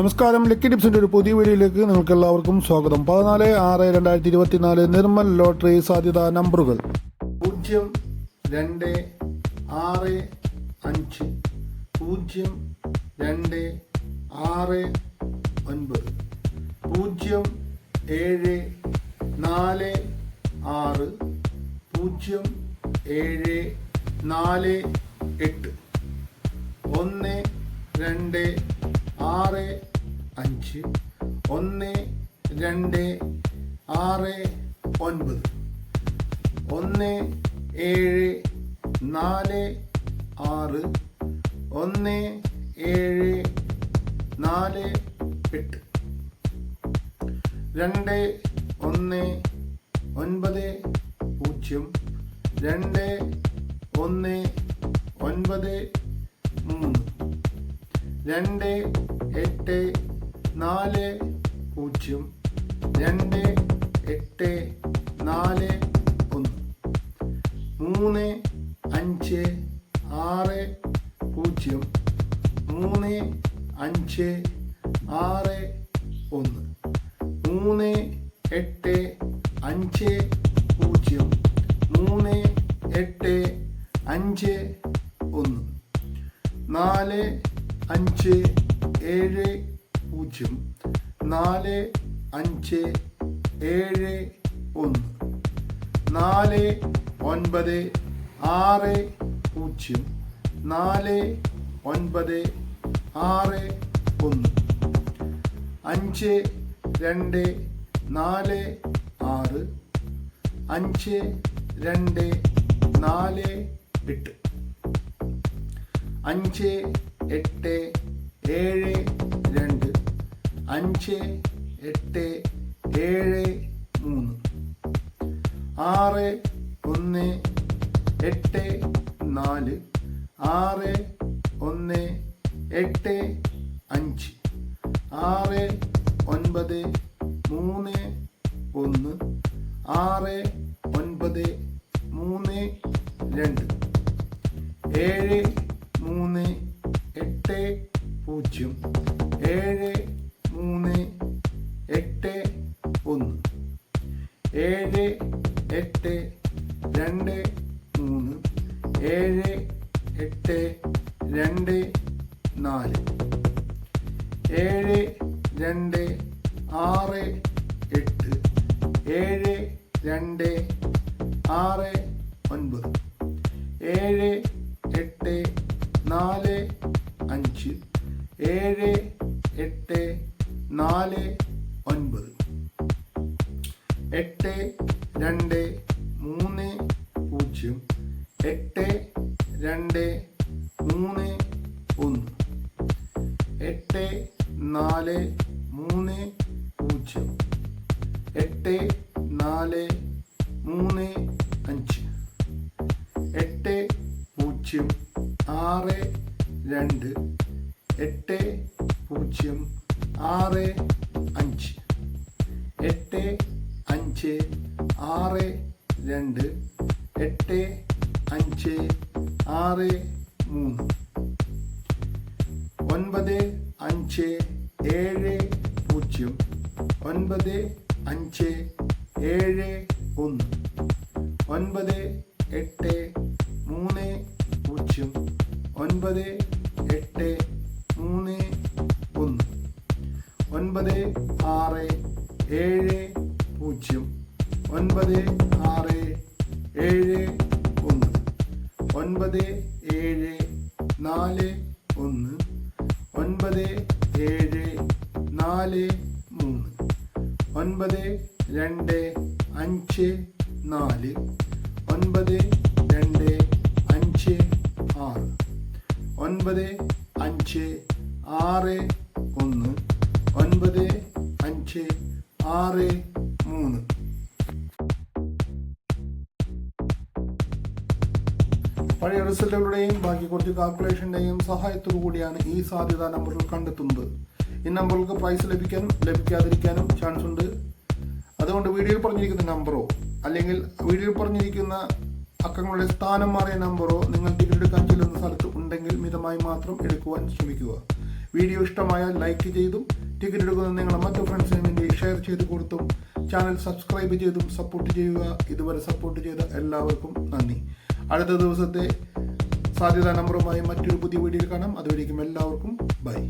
നമസ്കാരം. ലക്കി ടിപ്സിന്റെ ഒരു പുതിയ വീഡിയോയിലേക്ക് നിങ്ങൾക്ക് എല്ലാവർക്കും സ്വാഗതം. പതിനാല് ആറ് രണ്ടായിരത്തി ഇരുപത്തിനാല് നിർമ്മൽ ലോട്ടറി സാധ്യതാ നമ്പറുകൾ. പൂജ്യം രണ്ട് ആറ് അഞ്ച്. പൂജ്യം രണ്ട് ആറ് ഒൻപത്. പൂജ്യം ഏഴ് നാല് ആറ്. പൂജ്യം ഏഴ് നാല് എട്ട്. ഒന്ന് രണ്ട് ആറ് അഞ്ച് ഒന്ന് രണ്ട് ആറ് ഒൻപത്. ഒന്ന് ഏഴ് നാല് ആറ്. ഒന്ന് ഏഴ് നാല് എട്ട്. രണ്ട് ഒന്ന് ഒൻപത് പൂജ്യം. രണ്ട് ഒന്ന് ഒൻപത് മൂന്ന്. രണ്ട് എട്ട് നാല് പൂജ്യം. രണ്ട് എട്ട് നാല് ഒന്ന്. മൂന്ന് അഞ്ച് ആറ് പൂജ്യം. മൂന്ന് അഞ്ച് ആറ് ഒന്ന്. മൂന്ന് എട്ട് അഞ്ച് പൂജ്യം. മൂന്ന് എട്ട് അഞ്ച് ഒന്ന്. നാല് അഞ്ച് ഏഴ് പൂജ്യം നാല് അഞ്ച് ഏഴ് ഒന്ന് നാല് ഒൻപത് ആറ് പൂജ്യം നാല് ഒൻപത് ആറ് ഒന്ന് അഞ്ച് രണ്ട് നാല് ആറ് അഞ്ച് രണ്ട് നാല് എട്ട് അഞ്ച് എട്ട് ഏഴ് രണ്ട്. അഞ്ച് എട്ട് ഏഴ് മൂന്ന്. ആറ് ഒന്ന് എട്ട് നാല്. ആറ് ഒന്ന് എട്ട് അഞ്ച്. ആറ് ഒൻപത് മൂന്ന് ഒന്ന്. ആറ് ഒൻപത് മൂന്ന് രണ്ട്. ഏഴ് പൂജ്യം ഏഴ് മൂന്ന് എട്ട് ഒന്ന്. ഏഴ് എട്ട് രണ്ട് മൂന്ന്. ഏഴ് എട്ട് രണ്ട് നാല്. ഏഴ് രണ്ട് ആറ് എട്ട്. ഏഴ് രണ്ട് ആറ് ഒൻപത്. ഏഴ് എട്ട് നാല് അഞ്ച്. ഏഴ് എട്ട് നാല് ഒൻപത്. എട്ട് രണ്ട് മൂന്ന് പൂജ്യം. എട്ട് രണ്ട് മൂന്ന് ഒന്ന്. എട്ട് നാല് മൂന്ന് പൂജ്യം. എട്ട് നാല് മൂന്ന് അഞ്ച്. എട്ട് പൂജ്യം ആറ് രണ്ട്. എട്ട് പൂജ്യം ആറ് അഞ്ച്. എട്ട് അഞ്ച് ആറ് രണ്ട്. എട്ട് അഞ്ച് ആറ് മൂന്ന്. ഒൻപത് അഞ്ച് ഏഴ് പൂജ്യം. ഒൻപത് അഞ്ച് ഏഴ് ഒന്ന്. ഒൻപത് എട്ട് മൂന്ന് പൂജ്യം. ഒൻപത് എട്ട് ഒൻപത് ആറ് ഏഴ് പൂജ്യം. ഒൻപത് ആറ് ഏഴ് ഒന്ന്. ഒൻപത് ഏഴ് നാല് ഒന്ന്. ഒൻപത് ഏഴ് നാല് മൂന്ന്. ഒൻപത് രണ്ട് അഞ്ച് നാല്. ഒൻപത് രണ്ട് അഞ്ച് ആറ്. ഒൻപത് അഞ്ച് ആറ് ഒന്ന്. ആറ് മൂന്ന്. പഴയ റിസൾട്ടുകളുടെയും ബാക്കി കുറച്ച് കാൽക്കുലേഷന്റെയും സഹായത്തോടു കൂടിയാണ് ഈ സാധ്യതാ നമ്പറുകൾ കണ്ടെത്തുന്നത്. ഈ നമ്പറുകൾക്ക് പ്രൈസ് ലഭിക്കാനും ലഭിക്കാതിരിക്കാനും ചാൻസ് ഉണ്ട്. അതുകൊണ്ട് വീഡിയോയിൽ പറഞ്ഞിരിക്കുന്ന നമ്പറോ അല്ലെങ്കിൽ വീഡിയോയിൽ പറഞ്ഞിരിക്കുന്ന അക്കങ്ങളുടെ സ്ഥാനം മാറിയ നമ്പറോ നിങ്ങൾ ടിക്കറ്റ് എടുക്കാൻ ചെല്ലുന്ന സ്ഥലത്ത് ഉണ്ടെങ്കിൽ മിതമായി മാത്രം എടുക്കുവാൻ ശ്രമിക്കുക. വീഡിയോ ഇഷ്ടമായാൽ ലൈക്ക് ചെയ്തും ടിക്കറ്റ് എടുക്കുന്ന നിങ്ങളുടെ മറ്റു ഫ്രണ്ട്സിന് വേണ്ടി ഷെയർ ചെയ്ത് കൊടുത്തും ചാനൽ സബ്സ്ക്രൈബ് ചെയ്തും സപ്പോർട്ട് ചെയ്യുക. ഇതുവരെ സപ്പോർട്ട് ചെയ്ത എല്ലാവർക്കും നന്ദി. അടുത്ത ദിവസത്തെ സാധ്യതാ നമ്പറുമായി മറ്റൊരു പുതിയ വീഡിയോയിൽ കാണാം. അതുവരേക്കും എല്ലാവർക്കും ബൈ